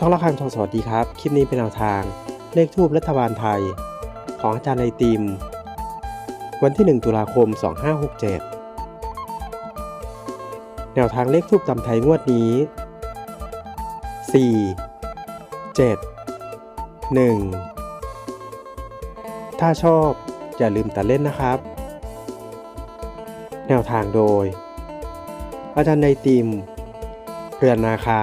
ช่องละครังทองสวัสดีครับ คลิปนี้เป็นแนวทาง เลขทูปรัฐบาลไทย ของอาจารย์ไอติม วันที่ 1 ตุลาคม 2567 แนวทางเลขทูปตำไทยงวดนี้ 4 7 1 ถ้าชอบอย่าลืมตัดเล่นนะครับ แนวทางโดย อาจารย์ไอติม เรือนนาคา